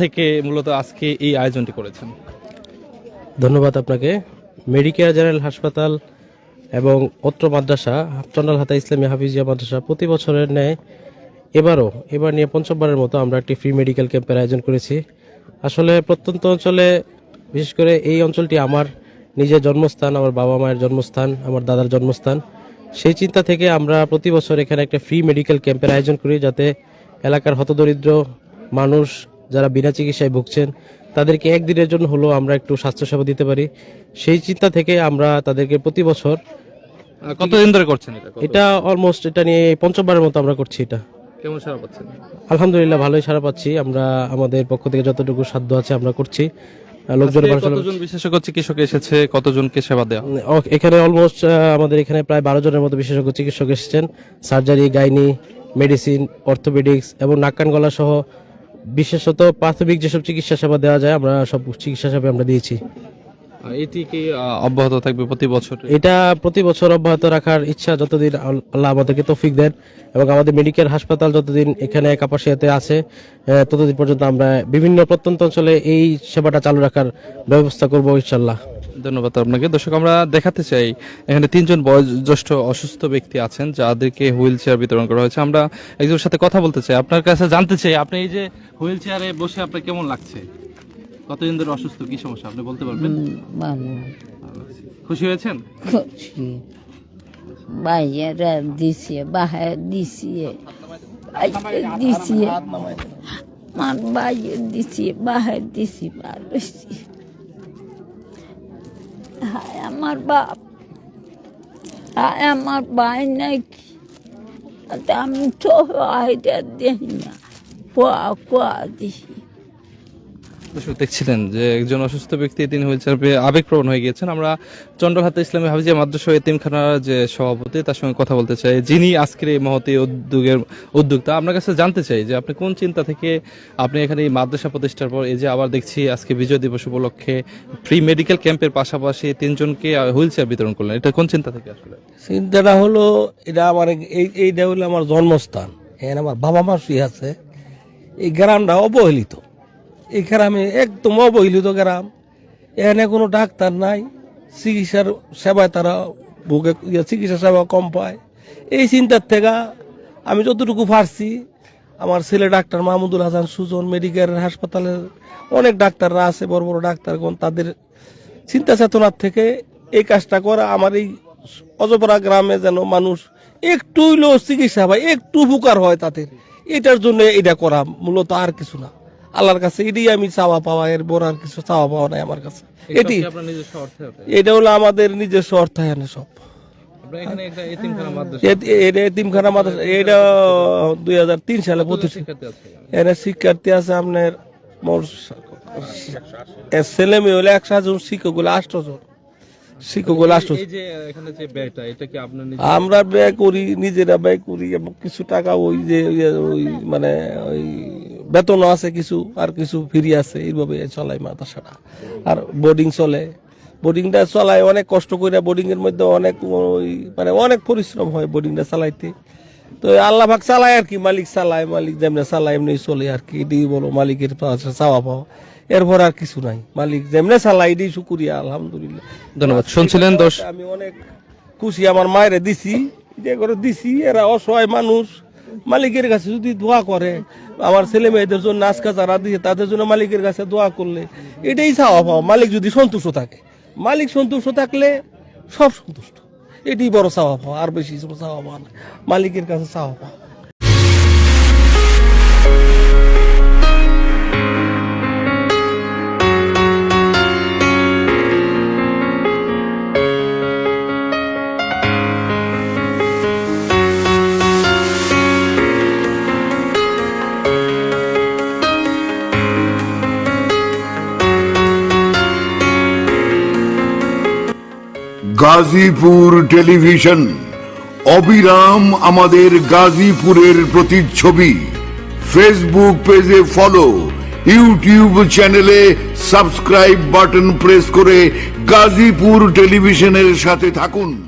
থেকে মূলত আজকে এই আয়োজনটি করেছেন। ধন্যবাদ আপনাকে। মেডিকেয়ার জেনারেল হাসপাতাল এবং অত্র মাদ্রাসা চন্ডাল হাতা ইসলামী হাফিজিয়া মাদ্রাসা প্রতি বছরের ন্যায় এবারও, এবার নিয়ে পঞ্চমবারের মতো আমরা একটি ফ্রি মেডিকেল ক্যাম্পের আয়োজন করেছি। আসলে প্রত্যন্ত অঞ্চলে, বিশেষ করে এই অঞ্চলটি আমার নিজের জন্মস্থান, আমার বাবা মায়ের জন্মস্থান, আমার দাদার জন্মস্থান, সেই চিন্তা থেকে আমরা প্রতি বছর এখানে একটা ফ্রি মেডিকেল ক্যাম্পের আয়োজন করি যাতে এলাকার হতদরিদ্র মানুষ যারা বিনা চিকিৎসায় ভুগছেন তাদেরকে একদিনের জন্য হলেও আমরা একটু স্বাস্থ্যসেবা দিতে পারি। সেই চিন্তা থেকে আমরা তাদেরকে প্রতি বছর কতদিন ধরে করছেন এটা? এটা অলমোস্ট এটা নিয়ে পঞ্চমবারের মতো আমরা করছি এটা। কেমন সারা পাচ্ছেন? আলহামদুলিল্লাহ ভালোই সারা পাচ্ছি। আমরা আমাদের পক্ষ থেকে যতটুকু সাধ্য আছে আমরা করছি। আহ, লোকজনের আজকে মানুষের- কতজন বিশেষজ্ঞ চিকিৎসক এসেছে কতজনকে সেবা দেওয়া? এখানে অলমোস্ট আমাদের এখানে প্রায় বারো জনের মতো বিশেষজ্ঞ চিকিৎসক এসেছেন। সার্জারি গাইনি মেডিসিন অর্থোপেডিক্স এবং নাক কান গলা সহ বিশেষত প্রাথমিক যেসব চিকিৎসা সেবা দেওয়া যায় আমরা সব চিকিৎসা সেবা আমরা দিয়েছি। এটি কি অব্যাহত থাকবে প্রতি বছর? এটা প্রতি বছর অব্যাহত রাখার ইচ্ছা যতদিন আল্লাহ আমাদেরকে তৌফিক দেন এবং আমাদের মেডিকেল হাসপাতাল যতদিন এখানে কাপাসিয়াতে আছে ততদিন পর্যন্ত আমরা বিভিন্ন প্রত্যন্ত অঞ্চলে এই সেবাটা চালু রাখার ব্যবস্থা করব ইনশাল্লাহ ধন্যবাদ আপনাকে। দর্শক আমরা দেখাতে চাই এখানে তিনজন বয়োজ্যেষ্ঠ অসুস্থ ব্যক্তি আছেন যাদেরকে হুইল চেয়ার বিতরণ করা হয়েছে। আমরা একজনের সাথে কথা বলতে চাই। আপনার কাছে জানতে চাই আপনি এই যে হুইল চেয়ারে বসে আপনার কেমন লাগছে? কতদিন ধরে অসুস্থ? কি সমস্যা? আপনি বলতে পারবেন? খুশি হয়েছেন? বাইরে দিছে বাহির দিছে। দিছে। মান বাইরে দিছে বাহির দিছে পারছি হায় আমার বাপ, হায় আমার ভাই নাকি? আমি তো আইডিয়া দিই না কোয়া কোয়া দিছি। দেখছিলেন যে একজন অসুস্থ ব্যক্তি তিনি হুইল চেয়ার পেয়ে আবেগপ্রবণ হয়ে গিয়েছেন। আমরা চন্দ্রহাতা ইসলামী হাফিজিয়া মাদ্রাসা এতিমখানার যে সভাপতি, তার সঙ্গে কথা বলতে চাই। যিনি আজকের এই মহতি উদ্যোগের উদ্যোক্তা, আপনার কাছে জানতে চাই যে আপনি কোন চিন্তা থেকে আপনি এখানে এই মাদ্রাসা প্রতিষ্ঠার পর এই যে আবার দেখছি আজকে বিজয় দিবস উপলক্ষে ফ্রি মেডিকেল ক্যাম্পের পাশাপাশি তিনজনকে হুইল চেয়ার বিতরণ করলেন। এটা কোন চিন্তা থেকে আসলে? চিন্তাটা হলো, এটা আমার এই এইটা হলো আমার জন্মস্থান। এখানে আমার বাবা মা আছে। এই গ্রামটা অবহেলিত। এই গ্রামে একদম অবহেলিত গ্রাম। এখানে কোনো ডাক্তার নাই, চিকিৎসার সেবায় তারা ভোগে ইয়ে চিকিৎসা সেবা কম পায়। এই চিন্তার থেকে আমি যতটুকু পারছি, আমার ছেলে ডাক্তার মাহমুদুল হাসান সুজন মেডিকেল হাসপাতালের অনেক ডাক্তাররা আছে, বড় বড় ডাক্তারগণ, তাদের চিন্তা চেতনার থেকে এই কাজটা করা আমার এই অজপরা গ্রামে যেন মানুষ একটু চিকিৎসা পায়, একটু উপকার হয় তাদের। এটার জন্য এটা করা মূলত আর কিছু না। আল্লাহর কাছে এটাই আমি চাওয়া পাওয়া এর বড় আর কিছু চাওয়া পাওয়া নাই আমার কাছে। এটি? এটা হলো আমাদের নিজস্ব অর্থায়নে সব। এতিমখানা মাদ্রাসা এটা দুই হাজার তিন সালে প্রতিষ্ঠিত। শিক্ষার্থী শিক্ষার্থী আছে আপনার মোর ছেলে মেয়ে হলে একশো জন শিক্ষক হলে আটশো জন। শিক্ষক হলে আটশো এই যে এখানে যে ব্যয়টা এটা কি আপনার নিজে আমরা ব্যয় করি নিজেরা ব্যয় করি এবং কিছু টাকা ওই যে ওই যে ওই মানে ওই বেতন আছে কিছু আর কিছু ফ্রি আছে এইভাবে চলাই মাদ্রাসাটা। আর বোর্ডিং চলে। বোর্ডিংটা চলায় অনেক কষ্ট করে বোর্ডিং এর মধ্যে অনেক ওই মানে অনেক পরিশ্রম হয় বোর্ডিংটা চালাইতে। তো আল্লাহ ভাগ চালায় আর কি মালিক চালায় মালিক যেমনি চালায় এমনি চলে আর কি। এটাই বলো মালিকের চাওয়া পাওয়া। এরপর আর কিছু নাই। মালিক যেমনি চালায় এটাই শুকুরিয়া আলহামদুলিল্লাহ। ধন্যবাদ। শুনছিলেন দশ আমি অনেক খুশি আমার মায়ের দিছি যে করে দিছি এরা অসহায় মানুষ। মালিকের কাছে যদি দোয়া করে, আমার ছেলে মেয়েদের জন্য আজকা যারা দিয়ে তাদের জন্য মালিকের কাছে দোয়া করলে এটাই চাওয়া পাওয়া মালিক যদি সন্তুষ্ট থাকে, মালিক সন্তুষ্ট থাকলে সব সন্তুষ্ট। এটি বড় চাওয়া পাওয়া আর বেশি চাওয়া পাওয়া মালিকের কাছে চাওয়া পাওয়া গাজীপুর টেলিভিশন। অবিরাম আমাদের গাজীপুরের প্রতিচ্ছবি। ফেসবুক পেজে ফলো, ইউটিউব চ্যানেলে সাবস্ক্রাইব বাটন প্রেস করে গাজীপুর টেলিভিশনের সাথে থাকুন।